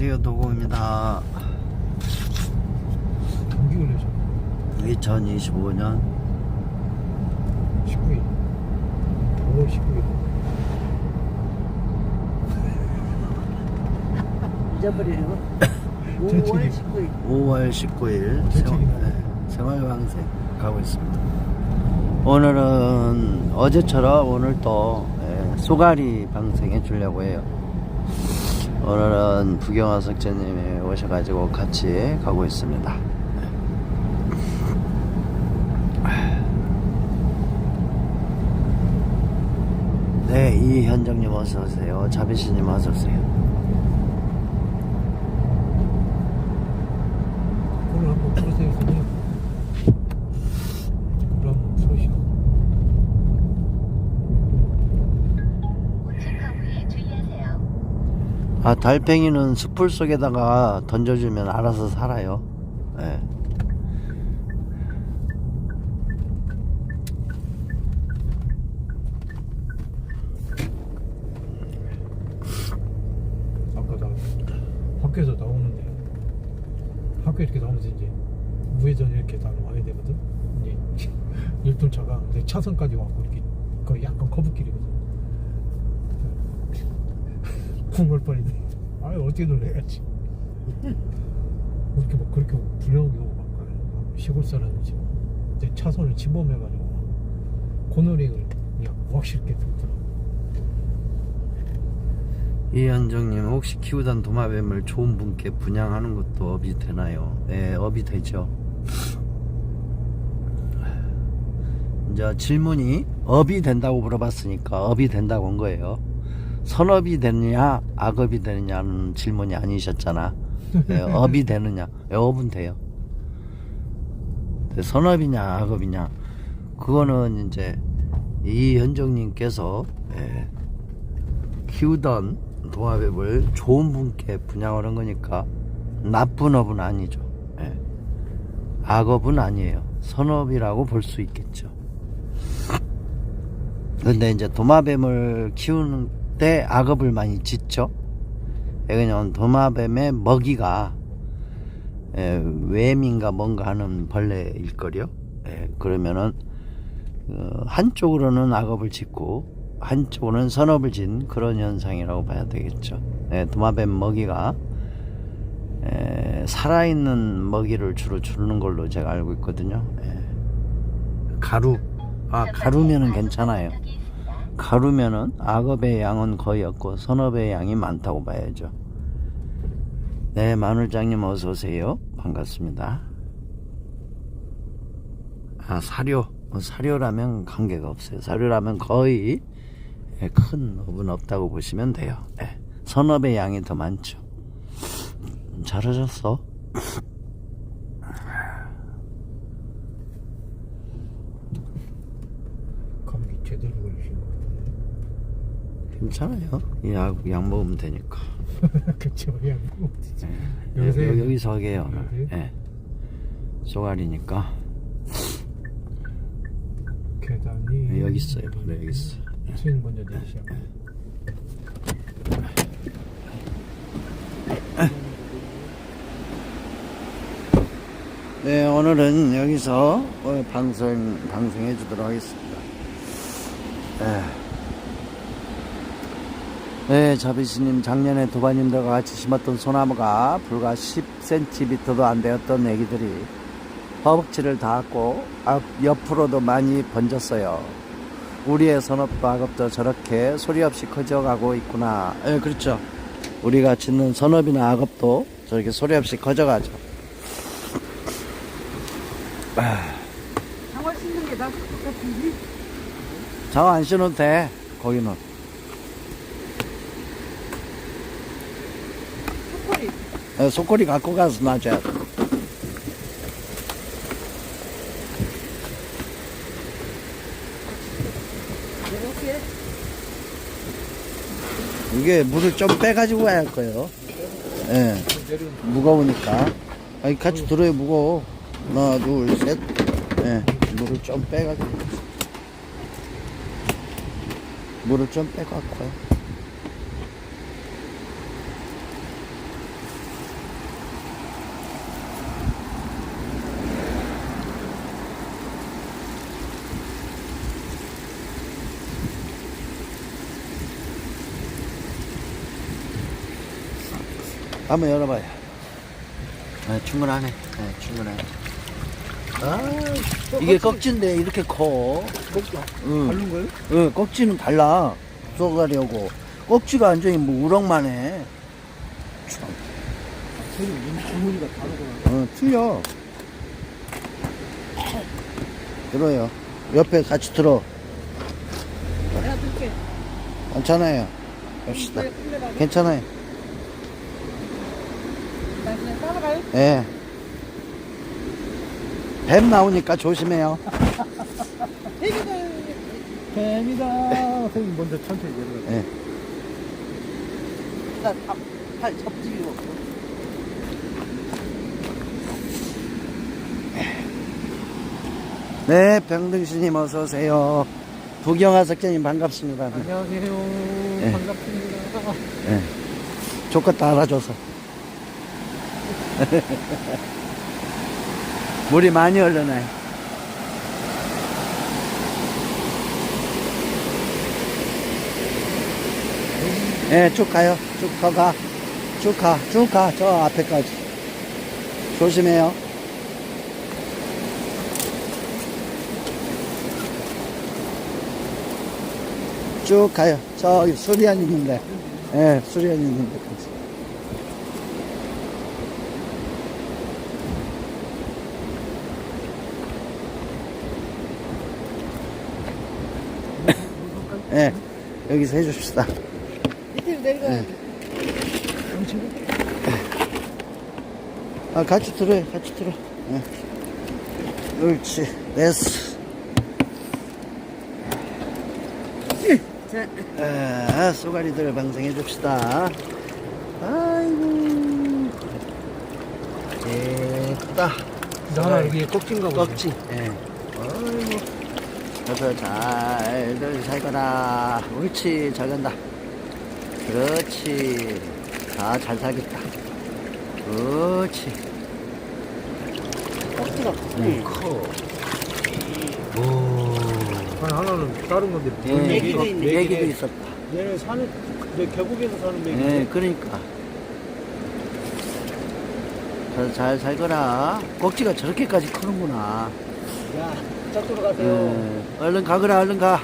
안녕하세요 걸려서 2025년 19일. 5월 19일. 잊어버리고? 재채기. 5월 19일. 5월 19일 재채기나. 생활방생 가고 있습니다. 오늘은 어제처럼 오늘 또 예, 소가리 방생해 주려고 해요 오늘은 부경화 석재님이 오셔가지고 같이 가고 있습니다 네, 이현정님 어서 오세요. 자비씨님 어서 오세요. 오늘 한번 풀으세요 선생님 오늘 한번 풀으시오 우측 후에 주의하세요. 아, 달팽이는 숲풀 속에다가 던져주면 알아서 살아요. 예. 아까 나 학교에서 나오는데 학교 이렇게 나오면서 이제 우회전 이렇게 다 와야 되거든 이제 열둘차가 내 차선까지 와고 이렇게 거의 약간 커브길이거든 쿵 걸 뻔했네 아 어떻게 놀래야지 그렇게 막 그렇게 오고 막. 시골 사람이지 내 차선을 침범해가지고 막 코너링을 그냥 확실하게 들더라고 이현정님, 혹시 키우던 도마뱀을 좋은 분께 분양하는 것도 업이 되나요? 예, 업이 되죠. 이제 질문이 업이 된다고 물어봤으니까 업이 된다고 한 거예요. 선업이 되느냐, 악업이 되느냐는 질문이 아니셨잖아. 예, 업이 되느냐, 예, 업은 돼요. 선업이냐, 악업이냐, 그거는 이제 이 현정님께서 예, 키우던 도마뱀을 좋은 분께 분양을 한 거니까 나쁜 업은 아니죠. 예. 악업은 아니에요. 선업이라고 볼 수 있겠죠. 근데 이제 도마뱀을 키우는 때 악업을 많이 짓죠. 예, 왜냐면 도마뱀의 먹이가 예, 뱀인가 뭔가 하는 벌레일 거요. 예, 그러면은 어, 한쪽으로는 악업을 짓고 한쪽으로는 선업을 진 그런 현상이라고 봐야 되겠죠. 예, 도마뱀 먹이가 에, 살아있는 먹이를 주로 주는 걸로 제가 알고 있거든요. 예. 가루, 아 가루면은 괜찮아요. 가루면은 악업의 양은 거의 없고 선업의 양이 많다고 봐야죠. 네, 마늘장님 어서 오세요. 반갑습니다. 아, 사료. 어, 사료라면 관계가 없어요. 사료라면 거의 예, 큰 업은 없다고 보시면 돼요. 예, 선업의 양이 더 많죠. 음, 잘하셨어. 감기 제대로 걸리신 것 같은데 괜찮아요. 이 약, 약 먹으면 되니까. 그쵸 예 뭐, 예, 여기서 여- 여기서 하게요, 오늘. 여기? 예. 쏘가리니까. 계단이 네, 여기 있어요. 바로 여기 있어. 수인 먼저 내리시죠 네, 오늘은 여기서 어, 방송, 방송해 주도록 하겠습니다. 네. 네, 자비스님, 작년에 도바님들과 같이 심었던 소나무가 불과 10cm도 안 되었던 애기들이 허벅지를 닿았고 앞, 옆으로도 많이 번졌어요. 우리의 선업도 악업도 저렇게 소리 없이 커져가고 있구나. 예, 그렇죠. 우리가 짓는 선업이나 악업도 저렇게 소리 없이 커져가죠. 장화 신는 게 나을 것 같은데 장화 안 신어도 돼, 거기는. 예, 속꼬리 갖고 가서. 이렇게 이게 물을 좀 빼가지고 가야 할 거예요. 예, 무거우니까. 아니, 같이 들어요, 무거워. 하나, 둘, 셋. 예, 물을 좀 빼가지고. 물을 좀 빼갖고요. 한번 열어봐요. 네, 충분하네. 네, 충분해. 아, 이게 꺽지인데 이렇게 커. 꺽지 응. 거예요? 응, 꺽지는 달라. 쏘가리하고. 꺽지가 완전히 뭐 우럭만 해. 저기 주머니가 다르구나 어, 틀려. 들어요. 옆에 같이 들어. 내가 들게. 괜찮아요. 갑시다. 끌려가게. 괜찮아요. 그냥 따라가요? 예. 뱀 나오니까 조심해요. 애기가 뱀이다 선생님 먼저 천천히 내려가 예. 나 밥, 팔 접지고. 네, 병등신님 어서 오세요. 부경화 석재님 반갑습니다. 안녕하세요 네. 반갑습니다 예. 조건 다 알아줘서. 물이 많이 흘러나요. 예, 쭉 가요. 쭉 더 가. 쭉 가. 쭉 가. 저 앞에까지. 조심해요. 쭉 가요. 저기 수리안 있는데. 예, 수리안 있는데. 예, 여기서 해줍시다. 밑으로 내려가야 돼. 아, 같이 들어요. 같이 들어. 예. 옳지. 됐어. 자, 아, 쏘가리들 방생해 줍시다. 아이고. 예쁘다. 나 여기 꺽지인가 보네 꺽지. 예. 그래서 잘들 살거라. 옳지. 잘 간다. 그렇지. 아, 잘 살겠다. 그렇지. 꼭지가 음, 커. 오. 아니 하나는 다른 건데 예, 메기도 있네. 메기도 있었다. 얘는 사는 내 계곡에서 사는 메기 예, 그러니까. 그래서 잘 살거라. 꼭지가 저렇게까지 크는구나. 야 저쪽으로 가세요 예, 얼른 가거라, 얼른 가.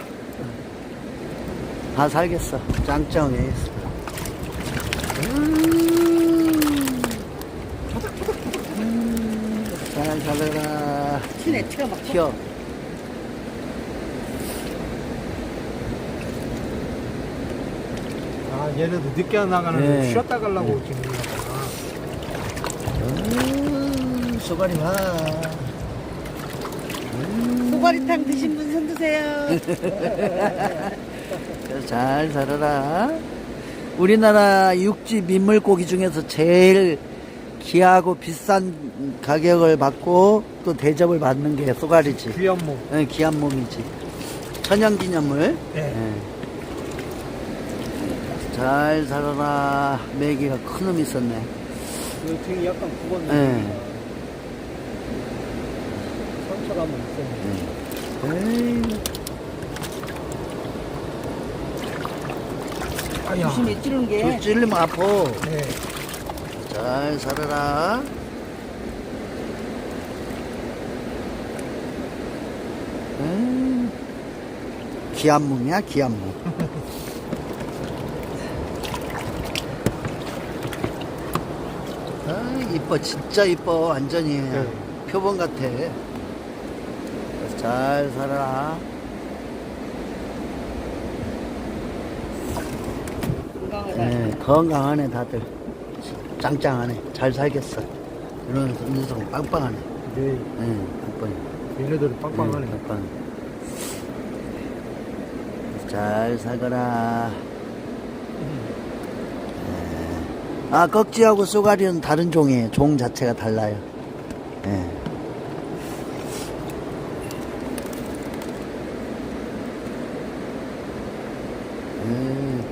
다 살겠어. 짱짱해. 음. 음, 잘 살아라. 튀네, 티가 막. 튀어. 아 얘네도 늦게 나가는 네. 쉬었다 가려고 지금. 음, 소가리 봐. 소가리탕 드신 분 손 드세요. 그래서 잘 살아라. 우리나라 육지 민물고기 중에서 제일 귀하고 비싼 가격을 받고 또 대접을 받는 게 쏘가리지. 귀한 몸 예, 귀한 몸이지. 천연기념물. 네. 예. 잘 살아라. 메기가 큰놈 있었네. 그 등이 약간 굽었네 예. 상처가 한번 있었네 에이, 조심히 찌르는 게. 저 찔리면 아파. 네. 잘 살아라. 귀한 몸. 아, 이뻐, 진짜 이뻐, 완전히. 네. 표본 같아. 잘 살아라. 네, 건강하네, 다들. 짱짱하네. 잘 살겠어. 이런 녀석 빵빵하네. 네. 네, 빵빵해. 얘네들은 빵빵하네 네, 빵빵해. 잘 살거라. 네. 아, 꺽지하고 쏘가리는 다른 종이에요. 종 자체가 달라요. 네. 음.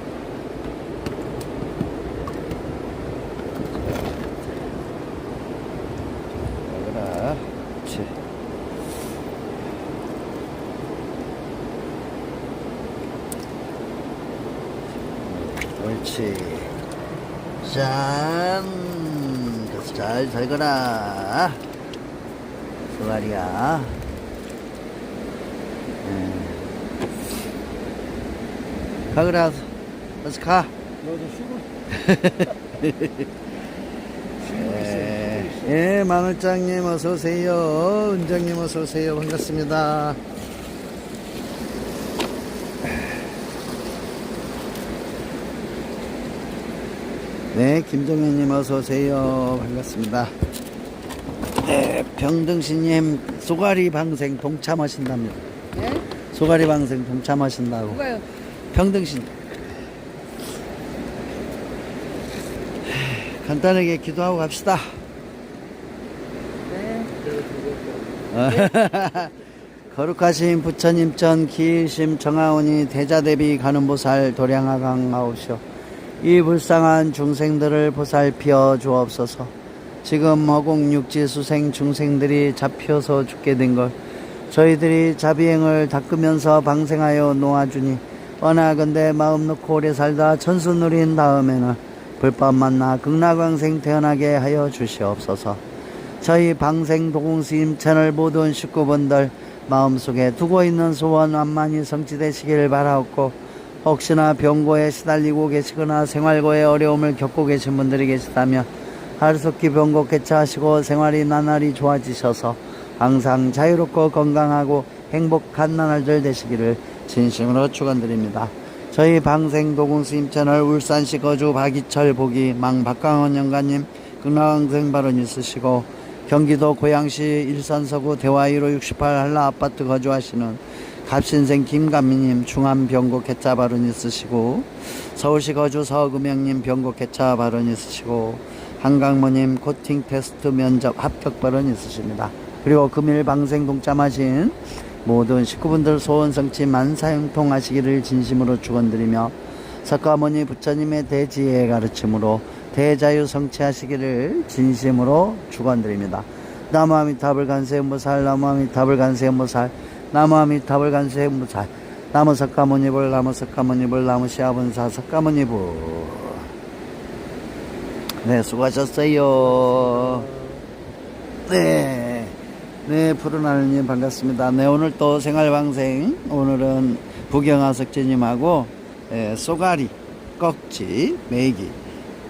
먹어라. 그렇지. 옳지. 짠 그래서 잘 살거라 쏘가리야 예. 가거라 어서 가 너도 쉬고. 예, 예, 마늘장님 어서 오세요. 은장님 어서 오세요. 반갑습니다. 네, 김정현님 어서 오세요. 반갑습니다. 네, 병등신님 소가리 방생 동참하신답니다. 네? 소가리 방생 동참하신다고. 누가요? 평등신 간단하게 기도하고 갑시다. 네. 거룩하신 부처님 전 기일심 정하오니 대자대비 가는 보살 도량하강 하오시오 이 불쌍한 중생들을 보살피어 주옵소서. 지금 허공육지 수생 중생들이 잡혀서 죽게 된 걸 저희들이 자비행을 닦으면서 방생하여 놓아주니 원하건대 마음 놓고 오래 살다 천수 누린 다음에는 불법 만나 극락왕생 태어나게 하여 주시옵소서. 저희 방생 도공스님 채널 모든 식구분들 마음속에 두고 있는 소원 완만히 성취되시기를 바라옵고 혹시나 병고에 시달리고 계시거나 생활고에 어려움을 겪고 계신 분들이 계시다면 하루속히 병고 개차하시고 생활이 나날이 좋아지셔서 항상 자유롭고 건강하고 행복한 나날들 되시기를 진심으로 축원드립니다. 저희 방생 도공스님 채널 울산시 거주 박이철 보기 망 박강원 영가님 극락왕생 발언 있으시고 경기도 고양시 일산서구 대화 1호 68 한라 아파트 거주하시는 갑신생 김감미님 중암병고 개차 발언 있으시고 서울시 거주 서금영님 병고 개차 발언 있으시고 한강모님 코팅 테스트 면접 합격 발언 있으십니다. 그리고 금일 방생 동참하신 모든 식구분들 소원 성취 만사형통하시기를 진심으로 축원드리며 석가모니 부처님의 대지혜의 가르침으로 대자유 성취하시기를 진심으로 축원드립니다. 나무아미타불 간세음보살 나무아미타불 간세음보살 나무아미타불 간세음보살 나무 석가모니불 나무 석가모니불 나무 시아분사 석가모니불 네 수고하셨어요. 네. 네, 푸른 하늘님 반갑습니다. 네, 오늘 또 생활방생. 오늘은 부경하석제님하고 예, 쏘가리, 꺽지, 메기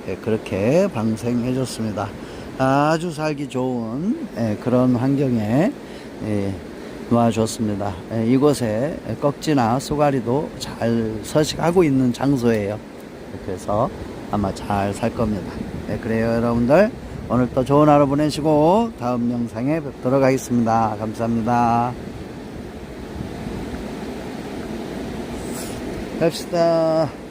예, 그렇게 방생해 줬습니다. 아주 살기 좋은 예, 그런 환경에 예, 놓아줬습니다. 예, 이곳에 꺽지나 쏘가리도 잘 서식하고 있는 장소예요. 그래서 아마 잘 살 겁니다. 네, 그래요, 여러분들. 오늘 또 좋은 하루 보내시고 다음 영상에 뵙도록 하겠습니다. 감사합니다. 갑시다.